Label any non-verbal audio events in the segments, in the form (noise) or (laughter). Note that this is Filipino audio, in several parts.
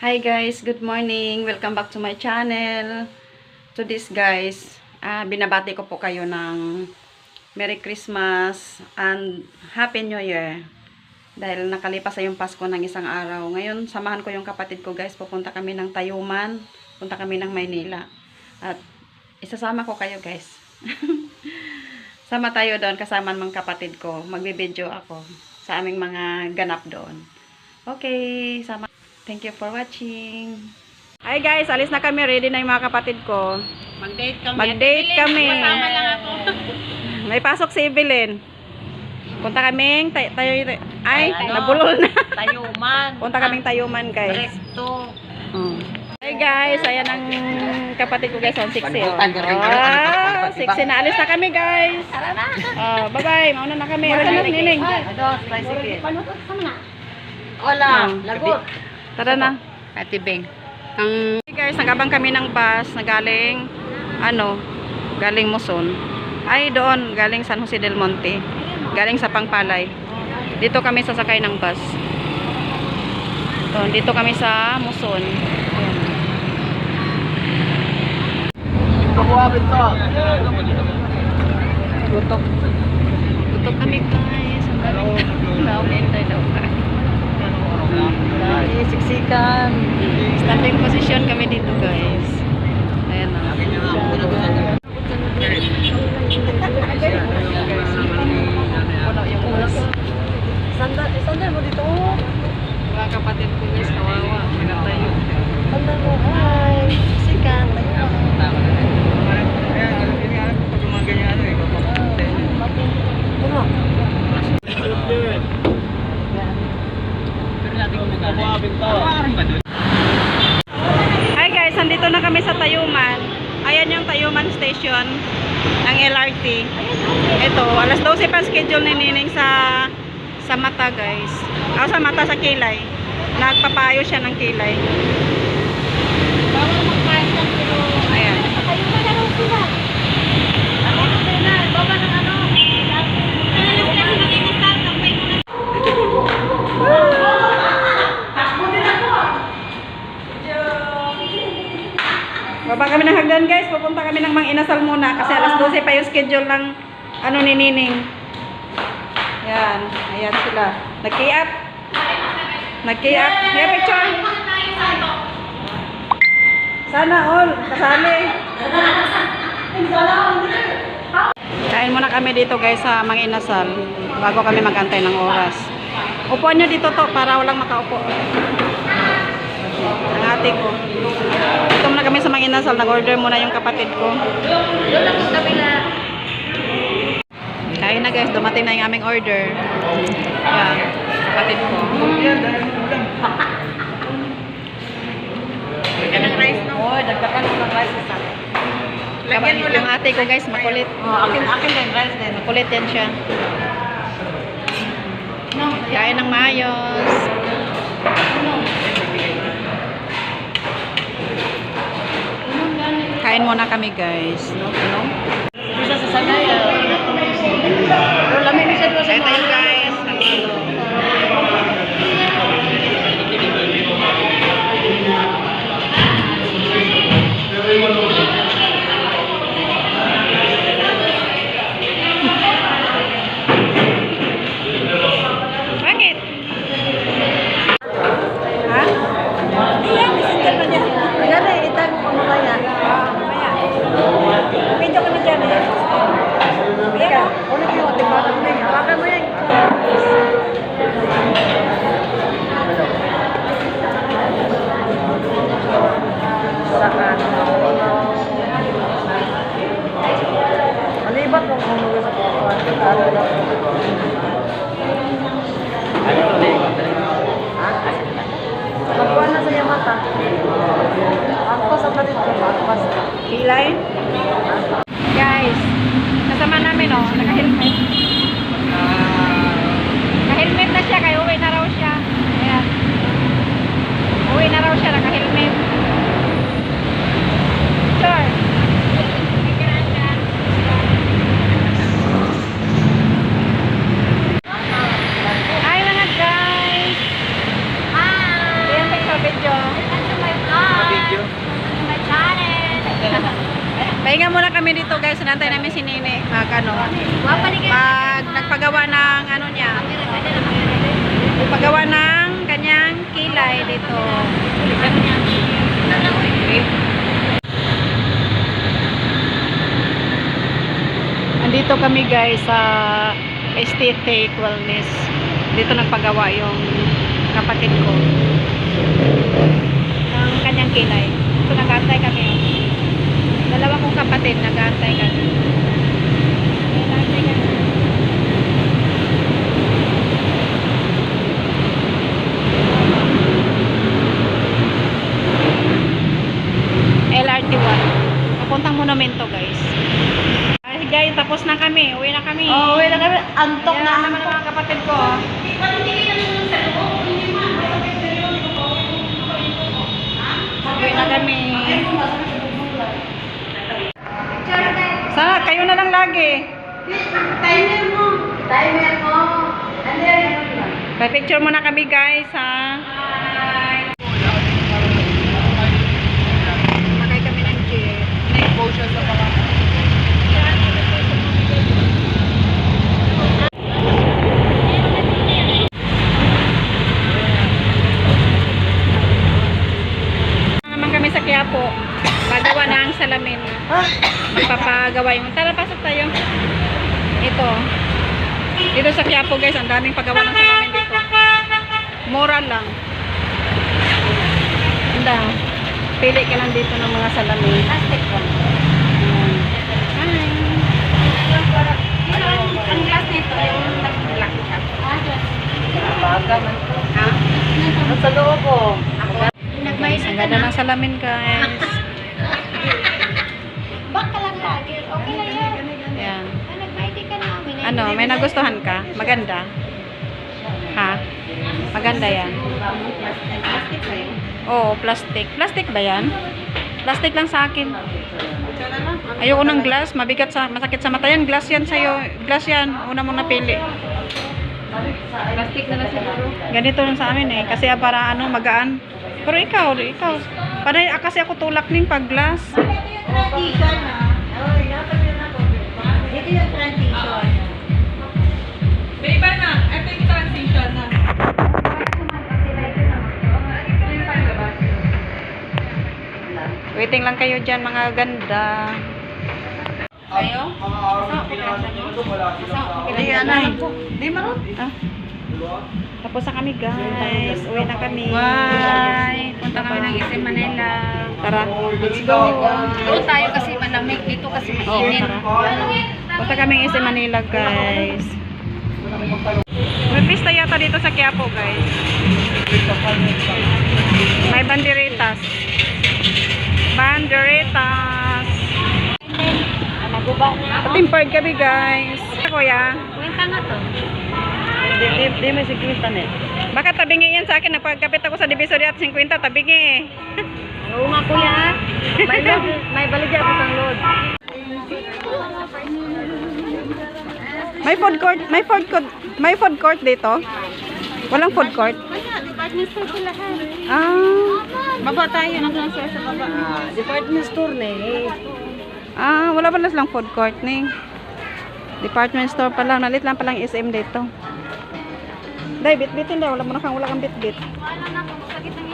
Hi guys, good morning. Welcome back to my channel. To this guys, ah, binabati ko po kayo ng Merry Christmas and Happy New Year. Dahil nakalipas sa yung Pasko ng isang araw. Ngayon, samahan ko yung kapatid ko guys. Pupunta kami ng Tayuman. Punta kami ng Maynila. At isasama ko kayo guys. (laughs) Sama tayo doon kasama ng kapatid ko. Magbibideo ako sa aming mga ganap doon. Okay, sama. Thank you for watching. Hi guys, alis na kami. Ready na yung mga kapatid ko. Mag-date kami. Mag-date kami. Kasama lang ako. (laughs) May pasok si Evelyn. Punta kaming tay tayo ay Ay, ano? nabulol na. (laughs) Tayuman. Punta kaming Tayuman guys. Resto. Oh. Hi guys, ayan ang kapatid ko guys, on 6 oh. Ah, 6 na alis na kami guys. Tara na. Oh, bye-bye. Mauna na kami. Ano nining? Ano, tricycle. Wala, Ah, lagot. Tara na. Ate Beng. Ang Hey guys, nagabang kami ng bus na galing ano, galing Muson. Ay doon, galing San Jose del Monte. Galing sa Pangpalay. Dito kami sasakay ng bus. Doon, dito kami sa Muson. Gutok. Gutok kami guys. Ang galing. (laughs) Naumintay daw Ay, siksikan. Standing position kami dito guys. Ayan na. Puno yung ulas. Sandal, eh, sandal mo dito. Mga kapatid ko guys, kawawa. Pinatayo. Sandal mo, hi. Sikan. Puno. Hi guys, nandito na kami sa Tayuman. Ayan yung Tayuman Station ng LRT. Ito, alas 12 pa schedule ni Nining sa sa mata guys. Ah, sa mata sa kilay. Nagpapayo siya ng kilay. Ayan. Baba kami ng hagdan guys. Pupunta kami ng Mang Inasal muna kasi alas 12 pa yung schedule ng ano ni Nining. Yan. Ayan sila. Nag-key-up. Nag-key-up. Hey, picture. Sana all. Kasali. Kain muna kami dito guys sa Mang Inasal bago kami magantay ng oras. Upuan nyo dito to para walang makaupo. Ate ko. Dito muna kami sa Mang Inasal. Nag-order muna yung kapatid ko. Doon lang sa kabila. Kain na guys, dumating na yung aming order. Yan, kapatid ko. Lagyan ng rice no? Oo, dagdagan mo ng rice isa. Lagyan mo lang. Yung ate ko guys, makulit. Oh, akin, akin din, rice din. Makulit yan siya. Kain ng mayos. Kain muna kami guys. Isa sa sanay. Pero Kilay? Guys, kasama namin oh. Naka-helmet na siya, kaya uwi na raw siya. Ayan. Uwi na raw siya, naka-helmet. Sure. Hi mga guys! Hi! Ayan, picture video. Pahinga muna kami dito guys. Sinantay namin si Nene. Mag ano. Mag nagpagawa ng ano niya. Nagpagawa ng kanyang kilay dito. Andito kami guys sa Aesthetic Wellness. Dito nagpagawa yung kapatid ko. Ng kanyang kilay. Ito nag-aantay kami. Dalawa kapatid nag-aantay kami. Nag-aantay kami. LRT 1. Papuntang monumento guys. Ay guys, tapos na kami. Uwi na kami. Oh, uwi na kami. Antok Yan na naman ang mga kapatid ko. oh. Uwi na kami. Sana, kayo lagi. Timer mo. Timer mo. Ano yan? May picture muna kami guys ha. Sakay kami ng jeep. Siya sa mga naman kami sa Quiapo. Pagawa na ang salamin. Magpapagawa yung... Tara, Dito sa Quiapo guys, ang daming paggawa ng salamin dito. Mura lang. Anda. Pili ka lang dito ng mga salamin. Plastic. Ayan. Hi. Ang glass nito, yung nag-black siya. Baga man to. Ha? Nasa loob po. Nagmais Ang ganda ng salamin guys. Ano, may nagustuhan ka? Maganda? Ha? Maganda yan. Plastic ba yun? Oo, plastic. Plastic ba yan? Plastic lang sa akin. Ayoko ng glass. Mabigat sa, masakit sa mata yan. Glass yan sa'yo. Glass yan. Una mong napili. Plastic na lang siguro. Ganito lang sa amin eh. Kasi para ano, magaan. Pero ikaw, ikaw. Panay, ah, kasi ako tulak ning pag glass. Transition na. Baby na. Ito yung transition na. Waiting lang kayo dyan, mga ganda. Kayo? Hindi, anay. Hindi, marot. Ah. Tapos na kami, guys. Uwi na kami. Bye. Punta kami ng SM Manila. Tara, let's go. Doon tayo kasi malamig. Dito kasi mainit. Punta kami sa Manila, guys. May pista yata dito sa Quiapo, guys. May banderitas. Banderitas. Timpered kami, guys. Kuya, Kwenta nga to. Di, di, di may sikwita na eh. baka tabingi yan sa akin. Napagkapit ako sa Divisoria at 50, tabingi. Oo nga kuya. May may baligya ako ng load. May food court, may food court, may food court dito. Walang food court. Wala, department store sila. Ah, Baba tayo, sir sa baba. Ah, department store na eh. ah, wala pala silang food court ni. Department store pa lang, nalit lang palang SM dito. Dai, bit-bitin daw, wala mo na kang wala kang bit-bit. Wala na kung sakit ng.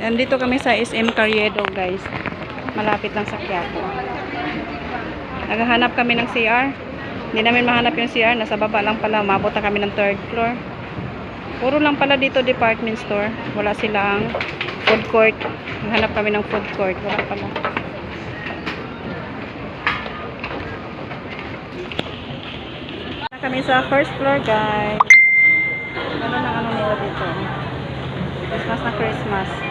Andito kami sa SM Carriedo, guys. Malapit lang sa Quiapo. Naghahanap kami ng CR. Hindi namin mahanap yung CR. Nasa baba lang pala. Umabot na kami ng third floor. Puro lang pala dito department store. Wala silang food court. Naghanap kami ng food court. Wala pala. Kami sa first floor, guys. Ano na ano nila dito? Christmas na Christmas.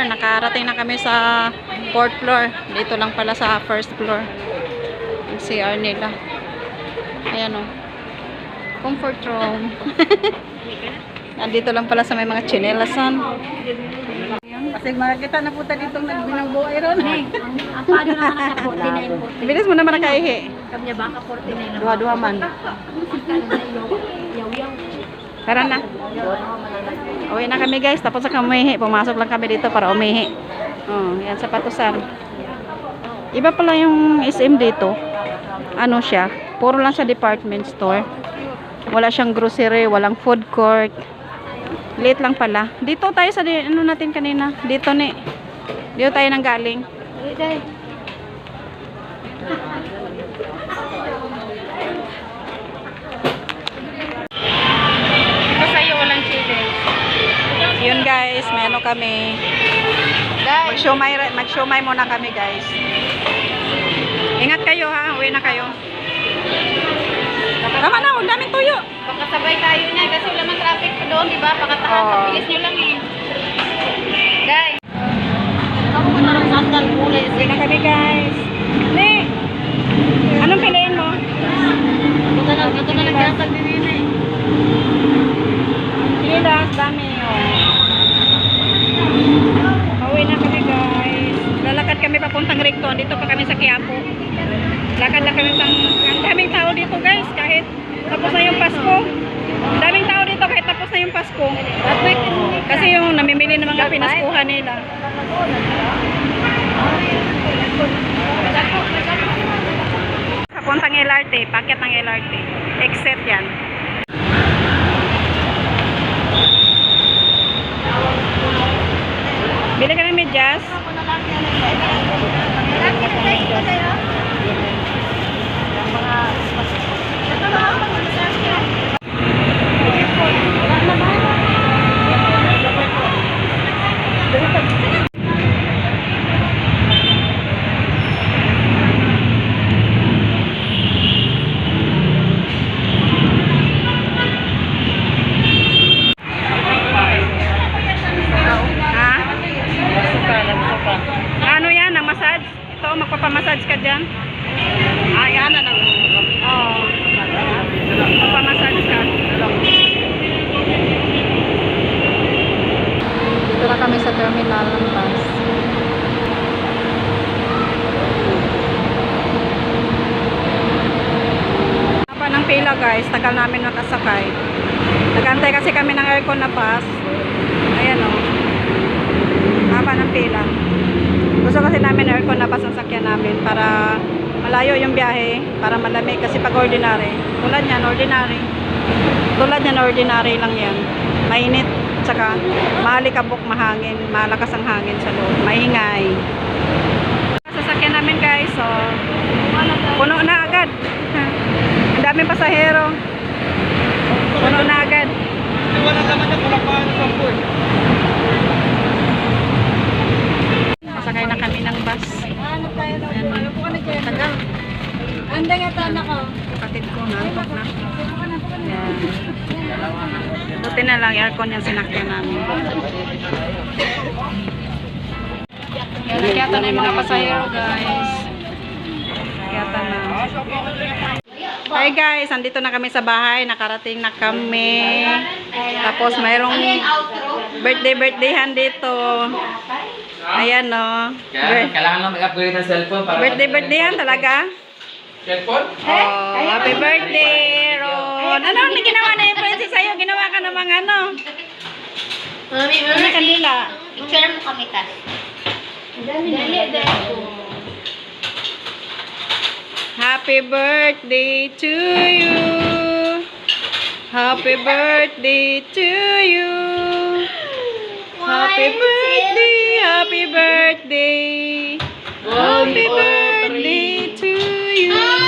CR, nakarating na kami sa fourth floor. Dito lang pala sa first floor. Yung CR nila. Ayan o. Comfort room. (laughs) Nandito lang pala sa may mga chinelasan. Kasi makakita na po tayo ditong nagbinangbuhay ron. Ang paano naman ang 49, Bilis mo naman nakaihi. Kami niya baka 49 lang. Dua-dua man. Tara na. Uwi na kami guys. Tapos sa umihi. Pumasok lang kami dito para umihi. Oh, yan sa patusan. Iba pala yung SM dito. Ano siya? Puro lang sa department store. Wala siyang grocery, walang food court. Late lang pala. Dito tayo sa ano natin kanina. Dito ni. Dito tayo nang galing. Basta sa'yo walang chili. Yun guys, may ano kami. Mag-shumay, mag-shumay muna kami guys. Ingat kayo ha, uwi na kayo. Tama na, huwag namin tuyo. Baka sabay tayo niya kasi wala man traffic doon, di ba? Pakatahan, Oo. bilis nyo lang eh. Guys. Na lang. Uwi na kami guys. Ne, anong piliin mo? Ito na, ito na lang ginasag din yun dami oh. Uwi na kami guys. Lalakad kami papuntang Recto. Dito pa kami sa Quiapo. Lakad lang kami pang... Ang daming tao dito guys. Kahit tapos na yung Pasko. Ang daming tao dito kahit tapos na yung Pasko. Kasi yung namimili ng mga pinaskuhan nila. Papuntang LRT. Paket ng LRT. Exit yan. Bili ka Ito, magpapamassage ka dyan? Ah, yan na lang. Oo. Magpapamassage ka. Dito na kami sa terminal ng bus. Haba ng pila guys, tagal namin nakasakay. Nagantay kasi kami ng aircon na bus. Ayan o. Haba ng pila. Gusto kasi namin aircon na bus ang namin para malayo yung biyahe, para malamig kasi pag ordinary. Tulad yan, ordinary. Tulad yan, ordinary lang yan. Mainit, tsaka mahalikabok, mahangin, malakas ang hangin sa loob, maingay. Sasakyan namin guys, so puno na agad. (laughs) Ang daming pasahero. Na lang, aircon yung sinakyan namin. Yan, nagyata na yung mga pasahero, guys. Nagyata na. Hi guys, andito na kami sa bahay. Nakarating na kami. Tapos mayroong birthday birthdayhan dito. Ayan no. Kailangan lang mag-upgrade ng cellphone Birthday birthdayhan talaga. Cellphone? Oh, happy birthday, yun. Ano ang ginawa na influence sa'yo? Ginawa ka ng mga ano? Mami, mami. Ano kanila? Picture mo kami, tas. Happy birthday to you. Happy birthday to you. Happy birthday, happy birthday. Happy birthday to you.